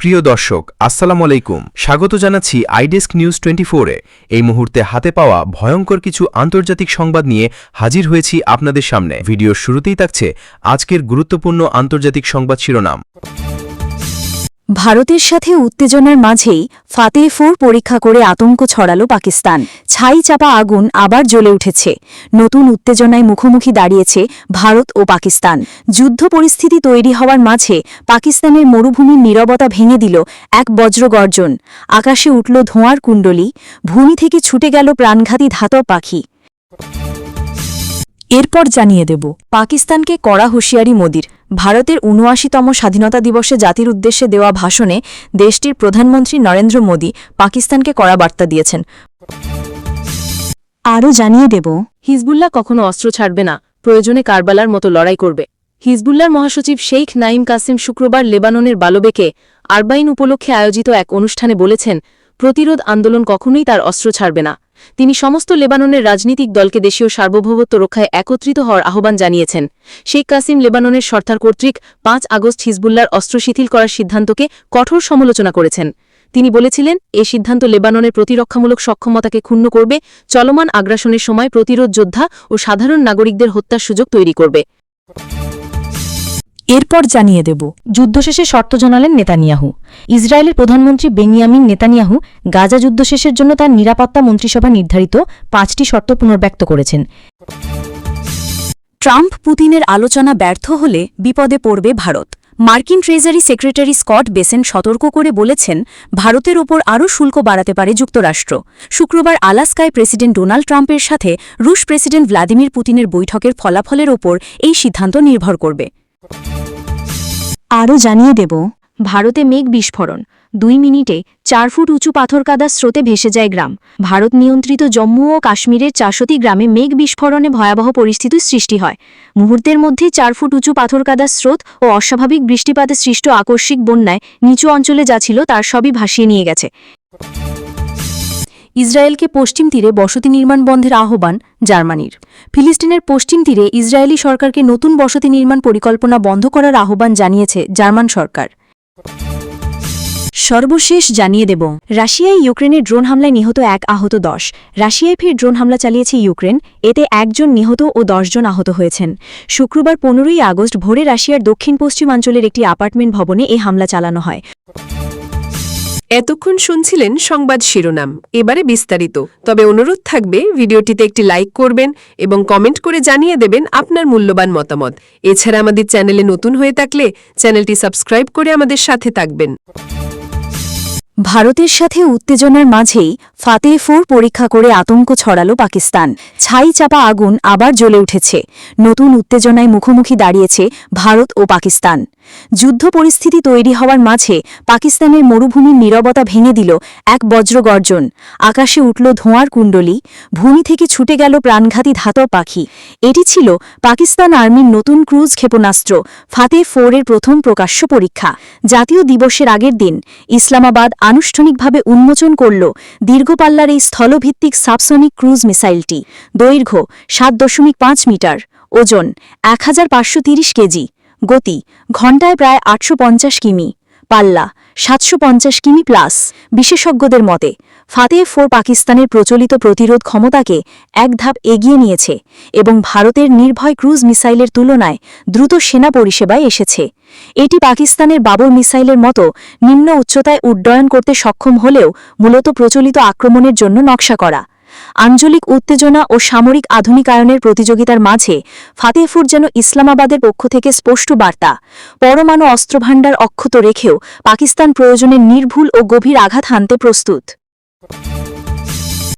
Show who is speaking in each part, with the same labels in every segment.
Speaker 1: প্রিয় দর্শক আসসালাম আলাইকুম স্বাগত জানাচ্ছি আইডেস্ক নিউজ টোয়েন্টি ফোরে এই মুহূর্তে হাতে পাওয়া ভয়ঙ্কর কিছু আন্তর্জাতিক সংবাদ নিয়ে হাজির হয়েছি আপনাদের সামনে ভিডিওর শুরুতেই থাকছে আজকের গুরুত্বপূর্ণ আন্তর্জাতিক সংবাদ শিরোনাম
Speaker 2: ভারতের সাথে উত্তেজনার মাঝেই ফাতেহপুর পরীক্ষা করে আতঙ্ক ছড়াল পাকিস্তান ছাই চাপা আগুন আবার জ্বলে উঠেছে নতুন উত্তেজনায় মুখোমুখি দাঁড়িয়েছে ভারত ও পাকিস্তান যুদ্ধ পরিস্থিতি তৈরি হওয়ার মাঝে পাকিস্তানের মরুভূমির নীরবতা ভেঙে দিল এক বজ্রগর্জন আকাশে উঠল ধোঁয়ার কুণ্ডলী ভূমি থেকে ছুটে গেল প্রাণঘাতী ধাতব পাখি এরপর জানিয়ে দেব পাকিস্তানকে কড়া হুঁশিয়ারি মোদির ভারতের উনআশিতম স্বাধীনতা দিবসে জাতির উদ্দেশ্যে দেওয়া ভাষণে দেশটির প্রধানমন্ত্রী নরেন্দ্র মোদী পাকিস্তানকে কড়া বার্তা দিয়েছেন আরও জানিয়ে দেব
Speaker 3: হিজবুল্লাহ কখনো অস্ত্র ছাড়বে না প্রয়োজনে কারবালার মতো লড়াই করবে হিজবুল্লার মহাসচিব শেখ নাইম কাসিম শুক্রবার লেবাননের বালবেকে আরবাইন উপলক্ষে আয়োজিত এক অনুষ্ঠানে বলেছেন প্রতিরোধ আন্দোলন কখনোই তার অস্ত্র ছাড়বে না তিনি সমস্ত লেবাননের রাজনৈতিক দলকে দেশীয় সার্বভৌমত্ব রক্ষায় একত্রিত হওয়ার আহ্বান জানিয়েছেন শেখ কাসিম লেবাননের সর্থার কর্তৃক পাঁচ আগস্ট হিজবুল্লার অস্ত্র শিথিল করার সিদ্ধান্তকে কঠোর সমালোচনা করেছেন তিনি বলেছিলেন এ সিদ্ধান্ত লেবাননের প্রতিরক্ষামূলক সক্ষমতাকে ক্ষুণ্ণ করবে চলমান আগ্রাসনের সময় প্রতিরোধ যোদ্ধা ও সাধারণ নাগরিকদের হত্যার সুযোগ তৈরি করবে
Speaker 2: এরপর জানিয়ে দেব যুদ্ধ শেষে শর্ত জানালেন নেতানিয়াহু ইসরায়েলের প্রধানমন্ত্রী বেনিয়ামিন নেতানিয়াহু গাজা যুদ্ধ শেষের জন্য তার নিরাপত্তা মন্ত্রিসভা নির্ধারিত পাঁচটি শর্ত পুনর্ব্যক্ত করেছেন
Speaker 4: ট্রাম্প পুতিনের আলোচনা ব্যর্থ হলে বিপদে পড়বে ভারত মার্কিন ট্রেজারি সেক্রেটারি স্কট বেসেন সতর্ক করে বলেছেন ভারতের ওপর আরও শুল্ক বাড়াতে পারে যুক্তরাষ্ট্র শুক্রবার আলাস্কায় প্রেসিডেন্ট ডোনাল্ড ট্রাম্পের সাথে রুশ প্রেসিডেন্ট ভ্লাদিমির পুতিনের বৈঠকের ফলাফলের ওপর এই সিদ্ধান্ত নির্ভর করবে
Speaker 2: আরও জানিয়ে দেব ভারতে মেঘ বিস্ফোরণ দুই মিনিটে চার ফুট উঁচু পাথর কাদা স্রোতে ভেসে যায় গ্রাম ভারত নিয়ন্ত্রিত জম্মু ও কাশ্মীরের চাষতি গ্রামে মেঘ বিস্ফোরণে ভয়াবহ পরিস্থিতির সৃষ্টি হয় মুহূর্তের মধ্যে চার ফুট উঁচু পাথর কাদার স্রোত ও অস্বাভাবিক বৃষ্টিপাতে সৃষ্ট আকস্মিক বন্যায় নিচু অঞ্চলে যা ছিল তার সবই ভাসিয়ে নিয়ে গেছে ইসরায়েলকে পশ্চিম তীরে বসতি নির্মাণ বন্ধের আহ্বান জার্মানির ফিলিস্তিনের পশ্চিম তীরে ইসরায়েলি সরকারকে নতুন বসতি নির্মাণ পরিকল্পনা বন্ধ করার আহ্বান জানিয়েছে জার্মান সরকার সর্বশেষ জানিয়ে দেব রাশিয়ায় ইউক্রেনের ড্রোন হামলায় নিহত এক আহত দশ রাশিয়ায় ফের ড্রোন হামলা চালিয়েছে ইউক্রেন এতে একজন নিহত ও দশজন আহত হয়েছেন শুক্রবার পনেরোই আগস্ট ভোরে রাশিয়ার দক্ষিণ পশ্চিমাঞ্চলের একটি অ্যাপার্টমেন্ট ভবনে এ হামলা চালানো হয়
Speaker 5: এতক্ষণ শুনছিলেন সংবাদ শিরোনাম এবারে বিস্তারিত তবে অনুরোধ থাকবে ভিডিওটিতে একটি লাইক করবেন এবং কমেন্ট করে জানিয়ে দেবেন আপনার মূল্যবান মতামত এছাড়া আমাদের চ্যানেলে নতুন হয়ে থাকলে চ্যানেলটি সাবস্ক্রাইব করে আমাদের সাথে থাকবেন
Speaker 2: ভারতের সাথে উত্তেজনার মাঝেই ফোর পরীক্ষা করে আতঙ্ক ছড়ালো পাকিস্তান ছাই চাপা আগুন আবার জ্বলে উঠেছে নতুন উত্তেজনায় মুখোমুখি দাঁড়িয়েছে ভারত ও পাকিস্তান যুদ্ধ পরিস্থিতি তৈরি হওয়ার মাঝে পাকিস্তানের মরুভূমির নীরবতা ভেঙে দিল এক বজ্রগর্জন আকাশে উঠল ধোঁয়ার কুণ্ডলি ভূমি থেকে ছুটে গেল প্রাণঘাতী ধাতব পাখি এটি ছিল পাকিস্তান আর্মির নতুন ক্রুজ ক্ষেপণাস্ত্র ফাতে ফোরের প্রথম প্রকাশ্য পরীক্ষা জাতীয় দিবসের আগের দিন ইসলামাবাদ আনুষ্ঠানিকভাবে উন্মোচন করল দীর্ঘপাল্লার এই স্থলভিত্তিক সাবসনিক ক্রুজ মিসাইলটি দৈর্ঘ্য সাত দশমিক পাঁচ মিটার ওজন এক কেজি গতি ঘণ্টায় প্রায় আটশো কিমি পাল্লা সাতশো কিমি প্লাস বিশেষজ্ঞদের মতে ফাতে ফোর পাকিস্তানের প্রচলিত প্রতিরোধ ক্ষমতাকে এক ধাপ এগিয়ে নিয়েছে এবং ভারতের নির্ভয় ক্রুজ মিসাইলের তুলনায় দ্রুত সেনা পরিষেবায় এসেছে এটি পাকিস্তানের বাবর মিসাইলের মতো নিম্ন উচ্চতায় উড্ডয়ন করতে সক্ষম হলেও মূলত প্রচলিত আক্রমণের জন্য নকশা করা আঞ্চলিক উত্তেজনা ও সামরিক আধুনিকায়নের প্রতিযোগিতার মাঝে ফাতেহপুর যেন ইসলামাবাদের পক্ষ থেকে স্পষ্ট বার্তা পরমাণু অস্ত্রভাণ্ডার অক্ষত রেখেও পাকিস্তান প্রয়োজনে নির্ভুল ও গভীর আঘাত হানতে প্রস্তুত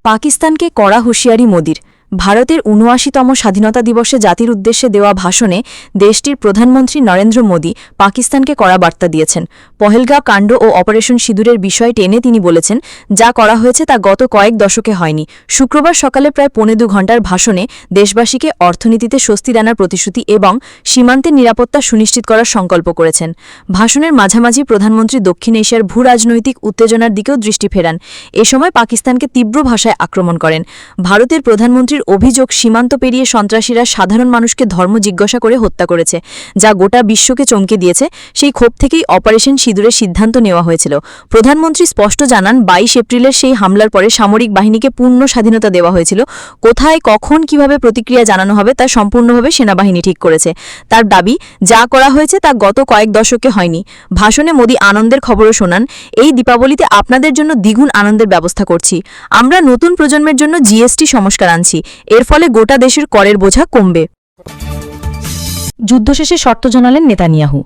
Speaker 2: পাকিস্তানকে কড়া হুঁশিয়ারি মোদির ভারতের উনআশিতম স্বাধীনতা দিবসে জাতির উদ্দেশ্যে দেওয়া ভাষণে দেশটির প্রধানমন্ত্রী নরেন্দ্র মোদী পাকিস্তানকে কড়া বার্তা দিয়েছেন পহেলগা কাণ্ড ও অপারেশন সিঁদুরের বিষয় টেনে তিনি বলেছেন যা করা হয়েছে তা গত কয়েক দশকে হয়নি শুক্রবার সকালে প্রায় পৌনে দু ঘণ্টার ভাষণে দেশবাসীকে অর্থনীতিতে স্বস্তি দানার প্রতিশ্রুতি এবং সীমান্তের নিরাপত্তা সুনিশ্চিত করার সংকল্প করেছেন ভাষণের মাঝামাঝি প্রধানমন্ত্রী দক্ষিণ এশিয়ার ভূ রাজনৈতিক উত্তেজনার দিকেও দৃষ্টি ফেরান এ সময় পাকিস্তানকে তীব্র ভাষায় আক্রমণ করেন ভারতের প্রধানমন্ত্রী বিএনপির অভিযোগ সীমান্ত পেরিয়ে সন্ত্রাসীরা সাধারণ মানুষকে ধর্ম জিজ্ঞাসা করে হত্যা করেছে যা গোটা বিশ্বকে চমকে দিয়েছে সেই ক্ষোভ থেকেই অপারেশন সিঁদুরের সিদ্ধান্ত নেওয়া হয়েছিল প্রধানমন্ত্রী স্পষ্ট জানান বাইশ এপ্রিলের সেই হামলার পরে সামরিক বাহিনীকে পূর্ণ স্বাধীনতা দেওয়া হয়েছিল কোথায় কখন কিভাবে প্রতিক্রিয়া জানানো হবে তা সম্পূর্ণভাবে সেনাবাহিনী ঠিক করেছে তার দাবি যা করা হয়েছে তা গত কয়েক দশকে হয়নি ভাষণে মোদী আনন্দের খবরও শোনান এই দীপাবলিতে আপনাদের জন্য দ্বিগুণ আনন্দের ব্যবস্থা করছি আমরা নতুন প্রজন্মের জন্য জিএসটি সংস্কার আনছি এর ফলে গোটা দেশের করের বোঝা কমবে যুদ্ধ শেষে শর্ত জানালেন নেতানিয়াহু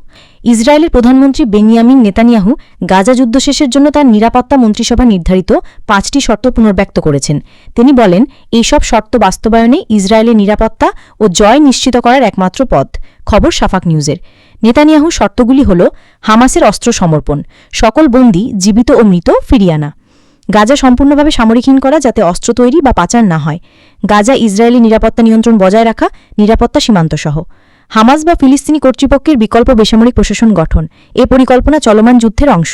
Speaker 2: ইসরায়েলের প্রধানমন্ত্রী বেনিয়ামিন নেতানিয়াহু গাজা যুদ্ধ শেষের জন্য তার নিরাপত্তা মন্ত্রিসভা নির্ধারিত পাঁচটি শর্ত পুনর্ব্যক্ত করেছেন তিনি বলেন এইসব শর্ত বাস্তবায়নে ইসরায়েলের নিরাপত্তা ও জয় নিশ্চিত করার একমাত্র পথ খবর সাফাক নিউজের নেতানিয়াহু শর্তগুলি হল হামাসের অস্ত্র সমর্পণ সকল বন্দী জীবিত ও মৃত ফিরিয়ানা গাজা সম্পূর্ণভাবে সামরিকহীন করা যাতে অস্ত্র তৈরি বা পাচার না হয় গাজা ইসরায়েলি নিরাপত্তা নিয়ন্ত্রণ বজায় রাখা নিরাপত্তা সীমান্ত সহ হামাজ বা ফিলিস্তিনি কর্তৃপক্ষের বিকল্প বেসামরিক প্রশাসন গঠন এ পরিকল্পনা চলমান যুদ্ধের অংশ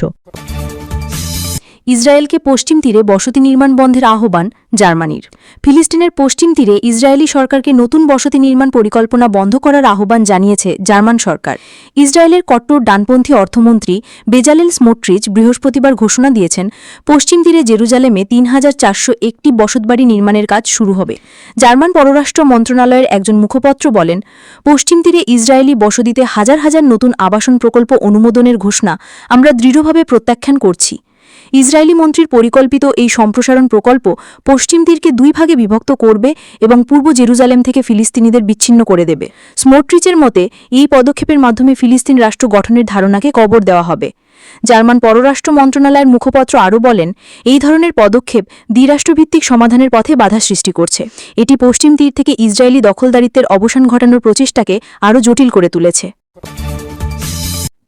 Speaker 2: ইসরায়েলকে পশ্চিম তীরে বসতি নির্মাণ বন্ধের আহ্বান জার্মানির ফিলিস্তিনের পশ্চিম তীরে ইসরায়েলি সরকারকে নতুন বসতি নির্মাণ পরিকল্পনা বন্ধ করার আহ্বান জানিয়েছে জার্মান সরকার ইসরায়েলের কট্টর ডানপন্থী অর্থমন্ত্রী বেজালেল স্মোট্রিচ বৃহস্পতিবার ঘোষণা দিয়েছেন পশ্চিম তীরে জেরুজালেমে তিন হাজার চারশো একটি বসতবাড়ি নির্মাণের কাজ শুরু হবে জার্মান পররাষ্ট্র মন্ত্রণালয়ের একজন মুখপত্র বলেন পশ্চিম তীরে ইসরায়েলি বসতিতে হাজার হাজার নতুন আবাসন প্রকল্প অনুমোদনের ঘোষণা আমরা দৃঢ়ভাবে প্রত্যাখ্যান করছি ইসরায়েলি মন্ত্রীর পরিকল্পিত এই সম্প্রসারণ প্রকল্প পশ্চিম তীরকে দুই ভাগে বিভক্ত করবে এবং পূর্ব জেরুজালেম থেকে ফিলিস্তিনিদের বিচ্ছিন্ন করে দেবে স্মোট্রিচের মতে এই পদক্ষেপের মাধ্যমে ফিলিস্তিন রাষ্ট্র গঠনের ধারণাকে কবর দেওয়া হবে জার্মান পররাষ্ট্র মন্ত্রণালয়ের মুখপত্র আরও বলেন এই ধরনের পদক্ষেপ দ্বিরাষ্ট্রভিত্তিক সমাধানের পথে বাধা সৃষ্টি করছে এটি পশ্চিম তীর থেকে ইসরায়েলি দখলদারিত্বের অবসান ঘটানোর প্রচেষ্টাকে আরও জটিল করে তুলেছে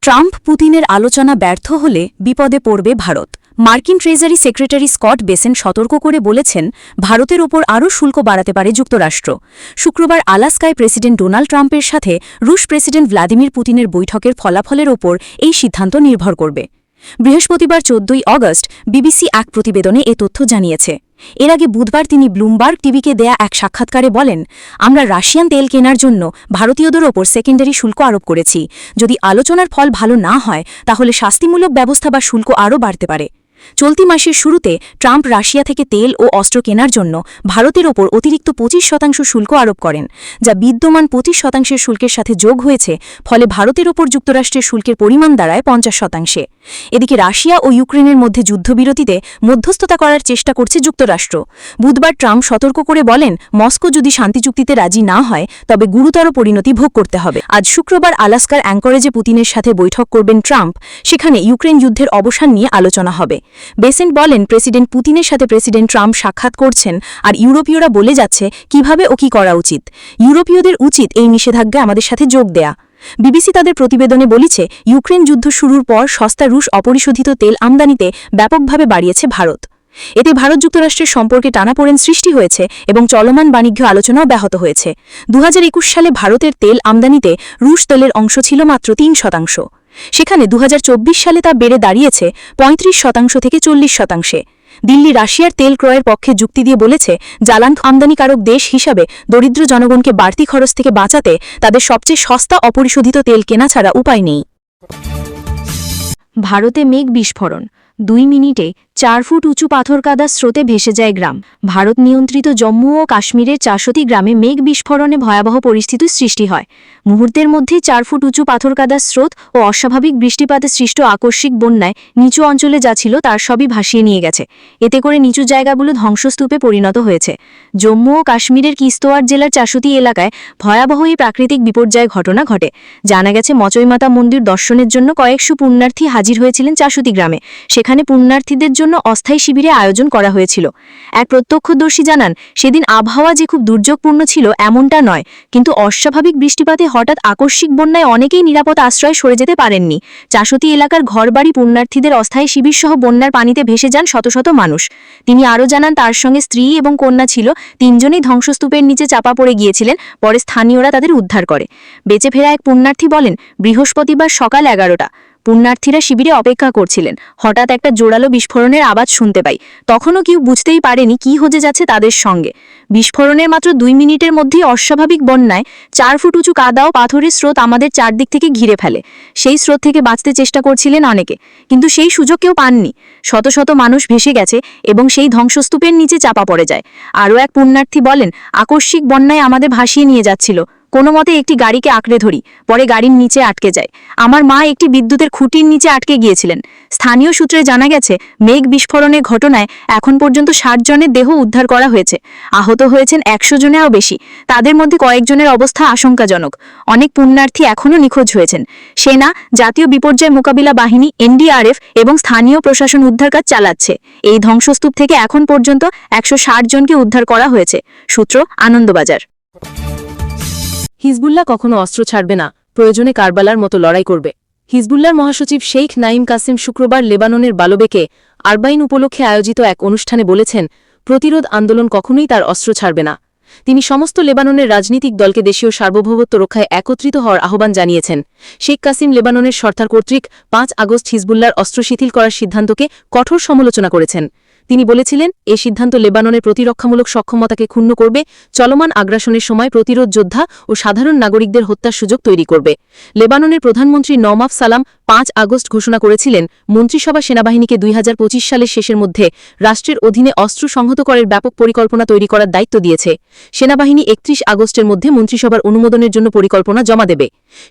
Speaker 4: ট্রাম্প পুতিনের আলোচনা ব্যর্থ হলে বিপদে পড়বে ভারত মার্কিন ট্রেজারি সেক্রেটারি স্কট বেসেন সতর্ক করে বলেছেন ভারতের ওপর আরও শুল্ক বাড়াতে পারে যুক্তরাষ্ট্র শুক্রবার আলাস্কায় প্রেসিডেন্ট ডোনাল্ড ট্রাম্পের সাথে রুশ প্রেসিডেন্ট ভ্লাদিমির পুতিনের বৈঠকের ফলাফলের ওপর এই সিদ্ধান্ত নির্ভর করবে বৃহস্পতিবার চোদ্দই অগস্ট বিবিসি এক প্রতিবেদনে এ তথ্য জানিয়েছে এর আগে বুধবার তিনি ব্লুমবার্গ টিভিকে দেয়া এক সাক্ষাৎকারে বলেন আমরা রাশিয়ান তেল কেনার জন্য ভারতীয়দের ওপর সেকেন্ডারি শুল্ক আরোপ করেছি যদি আলোচনার ফল ভালো না হয় তাহলে শাস্তিমূলক ব্যবস্থা বা শুল্ক আরও বাড়তে পারে চলতি মাসের শুরুতে ট্রাম্প রাশিয়া থেকে তেল ও অস্ত্র কেনার জন্য ভারতের ওপর অতিরিক্ত পঁচিশ শতাংশ শুল্ক আরোপ করেন যা বিদ্যমান পঁচিশ শতাংশের শুল্কের সাথে যোগ হয়েছে ফলে ভারতের ওপর যুক্তরাষ্ট্রের শুল্কের পরিমাণ দাঁড়ায় পঞ্চাশ শতাংশে এদিকে রাশিয়া ও ইউক্রেনের মধ্যে যুদ্ধবিরতিতে মধ্যস্থতা করার চেষ্টা করছে যুক্তরাষ্ট্র বুধবার ট্রাম্প সতর্ক করে বলেন মস্কো যদি শান্তি চুক্তিতে রাজি না হয় তবে গুরুতর পরিণতি ভোগ করতে হবে আজ শুক্রবার আলাস্কার অ্যাঙ্করেজে পুতিনের সাথে বৈঠক করবেন ট্রাম্প সেখানে ইউক্রেন যুদ্ধের অবসান নিয়ে আলোচনা হবে বেসেন্ট বলেন প্রেসিডেন্ট পুতিনের সাথে প্রেসিডেন্ট ট্রাম্প সাক্ষাৎ করছেন আর ইউরোপীয়রা বলে যাচ্ছে কিভাবে ও কি করা উচিত ইউরোপীয়দের উচিত এই নিষেধাজ্ঞা আমাদের সাথে যোগ দেয়া বিবিসি তাদের প্রতিবেদনে বলেছে ইউক্রেন যুদ্ধ শুরুর পর সস্তা রুশ অপরিশোধিত তেল আমদানিতে ব্যাপকভাবে বাড়িয়েছে ভারত এতে ভারত যুক্তরাষ্ট্রের সম্পর্কে টানাপোড়েন সৃষ্টি হয়েছে এবং চলমান বাণিজ্য আলোচনাও ব্যাহত হয়েছে দু সালে ভারতের তেল আমদানিতে রুশ তেলের অংশ ছিল মাত্র তিন শতাংশ সেখানে দু সালে তা বেড়ে দাঁড়িয়েছে পঁয়ত্রিশ শতাংশ থেকে চল্লিশ শতাংশে দিল্লি রাশিয়ার তেল ক্রয়ের পক্ষে যুক্তি দিয়ে বলেছে জ্বালান আমদানিকারক দেশ হিসাবে দরিদ্র জনগণকে বাড়তি খরচ থেকে বাঁচাতে তাদের সবচেয়ে সস্তা অপরিশোধিত তেল কেনা ছাড়া উপায় নেই
Speaker 2: ভারতে মেঘ বিস্ফোরণ দুই মিনিটে চার ফুট উঁচু পাথর কাদা স্রোতে ভেসে যায় গ্রাম ভারত নিয়ন্ত্রিত জম্মু ও কাশ্মীরের চারশোটি গ্রামে মেঘ বিস্ফোরণে ভয়াবহ পরিস্থিতির সৃষ্টি হয় মুহূর্তের মধ্যে চার ফুট উঁচু পাথর কাদার স্রোত ও অস্বাভাবিক বৃষ্টিপাতে সৃষ্ট আকস্মিক বন্যায় নিচু অঞ্চলে যা ছিল তার সবই ভাসিয়ে নিয়ে গেছে এতে করে নিচু জায়গাগুলো ধ্বংসস্তূপে পরিণত হয়েছে জম্মু ও কাশ্মীরের কিস্তোয়ার জেলার চারশোটি এলাকায় ভয়াবহ এই প্রাকৃতিক বিপর্যয় ঘটনা ঘটে জানা গেছে মচৈমাতা মন্দির দর্শনের জন্য কয়েকশো পুণ্যার্থী হাজির হয়েছিলেন চারশোটি গ্রামে সেখানে পুণ্যার্থীদের জন্য অস্থায়ী শিবিরে আয়োজন করা হয়েছিল এক প্রত্যক্ষদর্শী জানান সেদিন আবহাওয়া যে খুব দুর্যোগপূর্ণ ছিল এমনটা নয় কিন্তু অস্বাভাবিক বৃষ্টিপাতে হঠাৎ আকস্মিক বন্যায় অনেকেই নিরাপদ আশ্রয় সরে যেতে পারেননি চাষতি এলাকার ঘরবাড়ি পুণ্যার্থীদের অস্থায়ী শিবির সহ বন্যার পানিতে ভেসে যান শত শত মানুষ তিনি আরও জানান তার সঙ্গে স্ত্রী এবং কন্যা ছিল তিনজনেই ধ্বংসস্তূপের নিচে চাপা পড়ে গিয়েছিলেন পরে স্থানীয়রা তাদের উদ্ধার করে বেঁচে ফেরা এক পুণ্যার্থী বলেন বৃহস্পতিবার সকাল এগারোটা পুণ্যার্থীরা শিবিরে অপেক্ষা করছিলেন হঠাৎ একটা জোরালো বিস্ফোরণের আওয়াজ শুনতে পাই তখনও কেউ বুঝতেই পারেনি কি হতে যাচ্ছে তাদের সঙ্গে বিস্ফোরণের মাত্র দুই মিনিটের মধ্যেই অস্বাভাবিক বন্যায় চার ফুট উঁচু কাদা ও পাথরের স্রোত আমাদের চারদিক থেকে ঘিরে ফেলে সেই স্রোত থেকে বাঁচতে চেষ্টা করছিলেন অনেকে কিন্তু সেই সুযোগ কেউ পাননি শত শত মানুষ ভেসে গেছে এবং সেই ধ্বংসস্তূপের নিচে চাপা পড়ে যায় আরও এক পুণ্যার্থী বলেন আকস্মিক বন্যায় আমাদের ভাসিয়ে নিয়ে যাচ্ছিল কোনো মতে একটি গাড়িকে আঁকড়ে ধরি পরে গাড়ির নিচে আটকে যায় আমার মা একটি বিদ্যুতের খুঁটির নিচে আটকে গিয়েছিলেন স্থানীয় সূত্রে জানা গেছে মেঘ বিস্ফোরণের ঘটনায় এখন পর্যন্ত ষাট জনের দেহ উদ্ধার করা হয়েছে আহত হয়েছেন একশো জনেরও বেশি তাদের মধ্যে কয়েকজনের অবস্থা আশঙ্কাজনক অনেক পুণ্যার্থী এখনও নিখোঁজ হয়েছেন সেনা জাতীয় বিপর্যয় মোকাবিলা বাহিনী এনডিআরএফ এবং স্থানীয় প্রশাসন উদ্ধার কাজ চালাচ্ছে এই ধ্বংসস্তূপ থেকে এখন পর্যন্ত একশো জনকে উদ্ধার করা হয়েছে সূত্র আনন্দবাজার
Speaker 3: হিজবুল্লাহ কখনো অস্ত্র ছাড়বে না প্রয়োজনে কারবালার মতো লড়াই করবে হিজবুল্লার মহাসচিব শেখ নাইম কাসিম শুক্রবার লেবাননের বালবেকে আরবাইন উপলক্ষে আয়োজিত এক অনুষ্ঠানে বলেছেন প্রতিরোধ আন্দোলন কখনোই তার অস্ত্র ছাড়বে না তিনি সমস্ত লেবাননের রাজনৈতিক দলকে দেশীয় সার্বভৌমত্ব রক্ষায় একত্রিত হওয়ার আহ্বান জানিয়েছেন শেখ কাসিম লেবাননের সর্থার কর্তৃক পাঁচ আগস্ট হিজবুল্লার অস্ত্র শিথিল করার সিদ্ধান্তকে কঠোর সমালোচনা করেছেন তিনি বলেছিলেন এ সিদ্ধান্ত লেবাননের প্রতিরক্ষামূলক সক্ষমতাকে ক্ষুণ্ণ করবে চলমান আগ্রাসনের সময় প্রতিরোধ যোদ্ধা ও সাধারণ নাগরিকদের হত্যার সুযোগ তৈরি করবে লেবাননের প্রধানমন্ত্রী নওমাফ সালাম পাঁচ আগস্ট ঘোষণা করেছিলেন মন্ত্রিসভা সেনাবাহিনীকে দুই সালের শেষের মধ্যে রাষ্ট্রের অধীনে অস্ত্র সংহত করার ব্যাপক পরিকল্পনা তৈরি করার দায়িত্ব দিয়েছে সেনাবাহিনী একত্রিশ আগস্টের মধ্যে মন্ত্রিসভার অনুমোদনের জন্য পরিকল্পনা জমা দেবে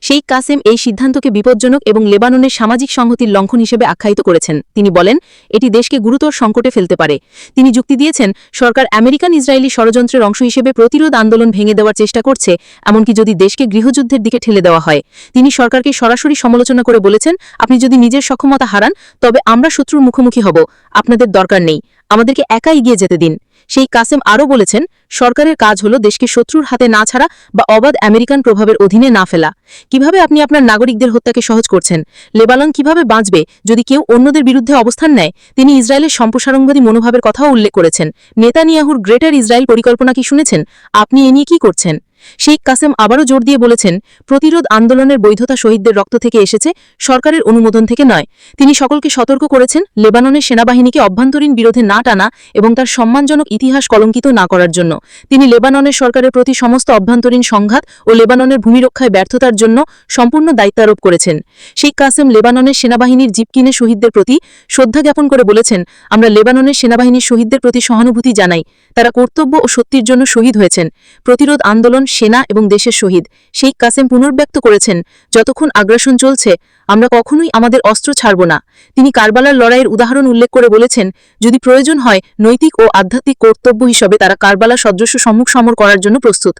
Speaker 3: শেখ কাসেম এই সিদ্ধান্তকে বিপজ্জনক এবং লেবাননের সামাজিক সংহতির লঙ্ঘন হিসেবে আখ্যায়িত করেছেন তিনি বলেন এটি দেশকে গুরুতর সংকটে ফেলতে পারে তিনি যুক্তি দিয়েছেন সরকার আমেরিকান ইসরায়েলি ষড়যন্ত্রের অংশ হিসেবে প্রতিরোধ আন্দোলন ভেঙে দেওয়ার চেষ্টা করছে এমনকি যদি দেশকে গৃহযুদ্ধের দিকে ঠেলে দেওয়া হয় তিনি সরকারকে সরাসরি সমালোচনা করে বলেছেন আপনি যদি নিজের সক্ষমতা হারান তবে আমরা শত্রুর মুখোমুখি হব আপনাদের দরকার নেই আমাদেরকে একা এগিয়ে যেতে দিন সেই কাসেম আরও বলেছেন সরকারের কাজ হলো দেশকে শত্রুর হাতে না ছাড়া বা অবাধ আমেরিকান প্রভাবের অধীনে না ফেলা কিভাবে আপনি আপনার নাগরিকদের হত্যাকে সহজ করছেন লেবালন কিভাবে বাঁচবে যদি কেউ অন্যদের বিরুদ্ধে অবস্থান নেয় তিনি ইসরায়েলের সম্প্রসারণবাদী মনোভাবের কথাও উল্লেখ করেছেন নেতানিয়াহুর গ্রেটার ইসরায়েল পরিকল্পনা কি শুনেছেন আপনি এ নিয়ে কি করছেন শেখ কাসেম আবারও জোর দিয়ে বলেছেন প্রতিরোধ আন্দোলনের বৈধতা শহীদদের রক্ত থেকে এসেছে সরকারের অনুমোদন থেকে নয় তিনি সকলকে সতর্ক করেছেন লেবাননের সেনাবাহিনীকে অভ্যন্তরীণ বিরোধে না টানা এবং তার সম্মানজনক ইতিহাস কলঙ্কিত না করার জন্য তিনি লেবাননের সরকারের প্রতি সমস্ত অভ্যন্তরীণ সংঘাত ও লেবাননের ভূমিরক্ষায় ব্যর্থতার জন্য সম্পূর্ণ দায়িত্বারোপ করেছেন শেখ কাসেম লেবাননের সেনাবাহিনীর জিপ কিনে শহীদদের প্রতি শ্রদ্ধা জ্ঞাপন করে বলেছেন আমরা লেবাননের সেনাবাহিনীর শহীদদের প্রতি সহানুভূতি জানাই তারা কর্তব্য ও সত্যির জন্য শহীদ হয়েছেন প্রতিরোধ আন্দোলন সেনা এবং দেশের শহীদ শেখ কাসেম পুনর্ব্যক্ত করেছেন যতক্ষণ আগ্রাসন চলছে আমরা কখনোই আমাদের অস্ত্র ছাড়ব না তিনি কারবালার লড়াইয়ের উদাহরণ উল্লেখ করে বলেছেন যদি প্রয়োজন হয় নৈতিক ও আধ্যাত্মিক কর্তব্য হিসেবে তারা কারবালা সদস্য সম্মুখ সমর করার জন্য প্রস্তুত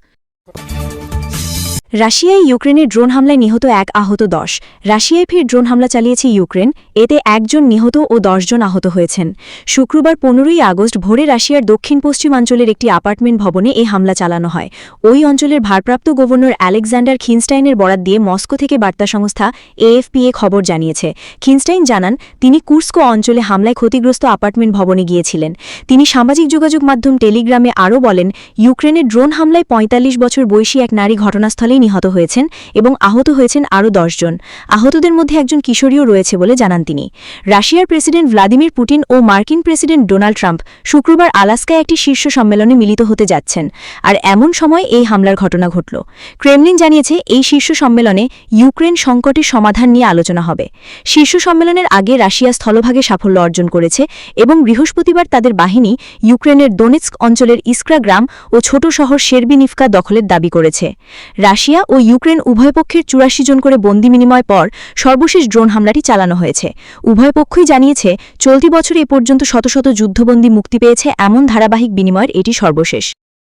Speaker 2: রাশিয়ায় ইউক্রেনের ড্রোন হামলায় নিহত এক আহত দশ রাশিয়ায় ফের ড্রোন হামলা চালিয়েছে ইউক্রেন এতে একজন নিহত ও দশজন আহত হয়েছেন শুক্রবার পনেরোই আগস্ট ভোরে রাশিয়ার দক্ষিণ পশ্চিমাঞ্চলের একটি অ্যাপার্টমেন্ট ভবনে এই হামলা চালানো হয় ওই অঞ্চলের ভারপ্রাপ্ত গভর্নর আলেকজান্ডার খিনস্টাইনের বরাত দিয়ে মস্কো থেকে বার্তা সংস্থা এএফপিএ খবর জানিয়েছে খিনস্টাইন জানান তিনি কুর্স্কো অঞ্চলে হামলায় ক্ষতিগ্রস্ত অ্যাপার্টমেন্ট ভবনে গিয়েছিলেন তিনি সামাজিক যোগাযোগ মাধ্যম টেলিগ্রামে আরও বলেন ইউক্রেনের ড্রোন হামলায় পঁয়তাল্লিশ বছর বয়সী এক নারী ঘটনাস্থলেই নিহত হয়েছেন এবং আহত হয়েছেন আরও জন। আহতদের মধ্যে একজন কিশোরীও রয়েছে বলে জানান তিনি রাশিয়ার প্রেসিডেন্ট ভ্লাদিমির পুটিন ও মার্কিন প্রেসিডেন্ট ডোনাল্ড ট্রাম্প শুক্রবার আলাস্কায় একটি শীর্ষ সম্মেলনে মিলিত হতে যাচ্ছেন আর এমন সময় এই হামলার ঘটনা ঘটল ক্রেমলিন জানিয়েছে এই শীর্ষ সম্মেলনে ইউক্রেন সংকটের সমাধান নিয়ে আলোচনা হবে শীর্ষ সম্মেলনের আগে রাশিয়া স্থলভাগে সাফল্য অর্জন করেছে এবং বৃহস্পতিবার তাদের বাহিনী ইউক্রেনের দোনেস্ক অঞ্চলের ইস্ক্রা গ্রাম ও ছোট শহর শেরবিনিফকা দখলের দাবি করেছে রাশিয়া রাশিয়া ও ইউক্রেন উভয় পক্ষের চুরাশি জন করে বন্দি বিনিময় পর সর্বশেষ ড্রোন হামলাটি চালানো হয়েছে উভয় পক্ষই জানিয়েছে চলতি বছর এ পর্যন্ত শত শত যুদ্ধবন্দী মুক্তি পেয়েছে এমন ধারাবাহিক বিনিময়ের এটি সর্বশেষ